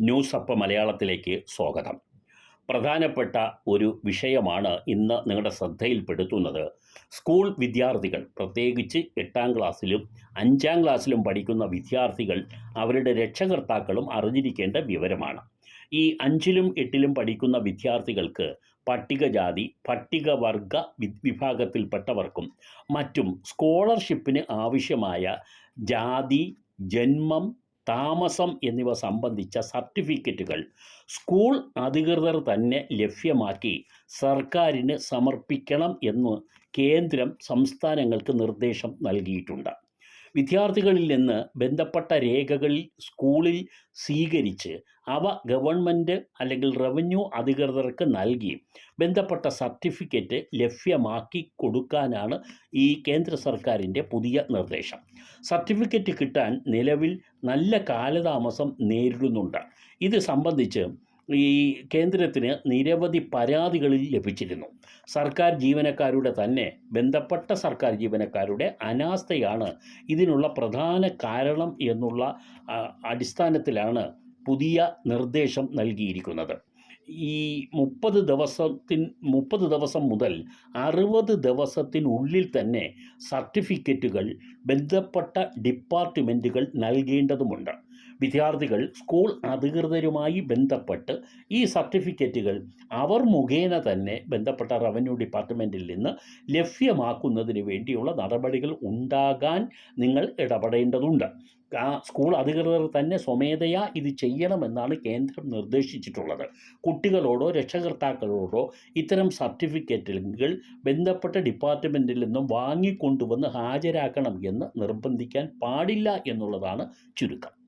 News up മലയാളത്തിലേക്ക് സ്വാഗതം. പ്രധാനപ്പെട്ട ഒരു വിഷയമാണ് ഇന്ന് നിങ്ങളുടെ ശ്രദ്ധയിൽപ്പെടുത്തുന്നത്. സ്കൂൾ വിദ്യാർത്ഥികൾ പ്രത്യേകിച്ച് എട്ടാം ക്ലാസ്സിലും അഞ്ചാം ക്ലാസ്സിലും പഠിക്കുന്ന വിദ്യാർത്ഥികൾ അവരുടെ രക്ഷകർത്താക്കളും അറിഞ്ഞിരിക്കേണ്ട വിവരമാണ്. ഈ അഞ്ചിലും എട്ടിലും പഠിക്കുന്ന വിദ്യാർത്ഥികൾക്ക് പട്ടികജാതി പട്ടികവർഗ വിഭാഗത്തിൽപ്പെട്ടവർക്കും മറ്റും സ്കോളർഷിപ്പിന് ആവശ്യമായ ജാതി ജന്മം താമസം എന്നിവ സംബന്ധിച്ച സർട്ടിഫിക്കറ്റുകൾ സ്കൂൾ അധികൃതർ തന്നെ ലഭ്യമാക്കി സർക്കാരിന് സമർപ്പിക്കണം എന്ന് കേന്ദ്രം സംസ്ഥാനങ്ങൾക്ക് നിർദ്ദേശം നൽകിയിട്ടുണ്ട്. വിദ്യാർത്ഥികളിൽ നിന്ന് ബന്ധപ്പെട്ട രേഖകൾ സ്കൂളിൽ സ്വീകരിച്ച് അവ ഗവൺമെന്റ് അല്ലെങ്കിൽ റവന്യൂ അധികൃതർക്ക് നൽകി. ബന്ധപ്പെട്ട സർട്ടിഫിക്കറ്റ് ലഭ്യമാക്കി കൊടുക്കാനാണ് ഈ കേന്ദ്ര സർക്കാരിന്റെ പുതിയ നിർദ്ദേശം. സർട്ടിഫിക്കറ്റ് കിട്ടാൻ നിലവിൽ നല്ല കാലതാമസം നേരിടുന്നുണ്ട്. ഇത് സംബന്ധിച്ച് ഈ കേന്ദ്രത്തിന് നിരവധി പരാതികളിൽ ലഭിച്ചിരുന്നു. സർക്കാർ ജീവനക്കാരുടെ തന്നെ ബന്ധപ്പെട്ട സർക്കാർ ജീവനക്കാരുടെ അനാസ്ഥയാണ് ഇതിനുള്ള പ്രധാന കാരണം എന്നുള്ള അടിസ്ഥാനത്തിലാണ് പുതിയ നിർദ്ദേശം നൽകിയിരിക്കുന്നത്. ഈ മുപ്പത് ദിവസത്തിൻ മുപ്പത് ദിവസം മുതൽ അറുപത് ദിവസത്തിനുള്ളിൽ തന്നെ സർട്ടിഫിക്കറ്റുകൾ ബന്ധപ്പെട്ട ഡിപ്പാർട്ട്മെന്റുകൾ നൽകേണ്ടതുമുണ്ട്. വിദ്യാർത്ഥികൾ സ്കൂൾ അധികൃതരുമായി ബന്ധപ്പെട്ട് ഈ സർട്ടിഫിക്കറ്റുകൾ അവർ മുഖേന തന്നെ ബന്ധപ്പെട്ട റവന്യൂ ഡിപ്പാർട്ട്മെന്റിൽ നിന്ന് ലഭ്യമാക്കുന്നതിന് വേണ്ടിയുള്ള നടപടികൾ ഉണ്ടാകാൻ നിങ്ങൾ ഇടപെടേണ്ടതുണ്ട്. സ്കൂൾ അധികൃതർ തന്നെ സ്വമേധയാ ഇത് ചെയ്യണമെന്നാണ് കേന്ദ്രം നിർദ്ദേശിച്ചിട്ടുള്ളത്. കുട്ടികളോടോ രക്ഷകർത്താക്കളോടോ ഇത്തരം സർട്ടിഫിക്കറ്റുകൾ ബന്ധപ്പെട്ട ഡിപ്പാർട്ട്മെന്റിൽ നിന്നും വാങ്ങിക്കൊണ്ടുവന്ന് ഹാജരാക്കണം എന്ന് നിർബന്ധിക്കാൻ പാടില്ല എന്നുള്ളതാണ് ചുരുക്കം.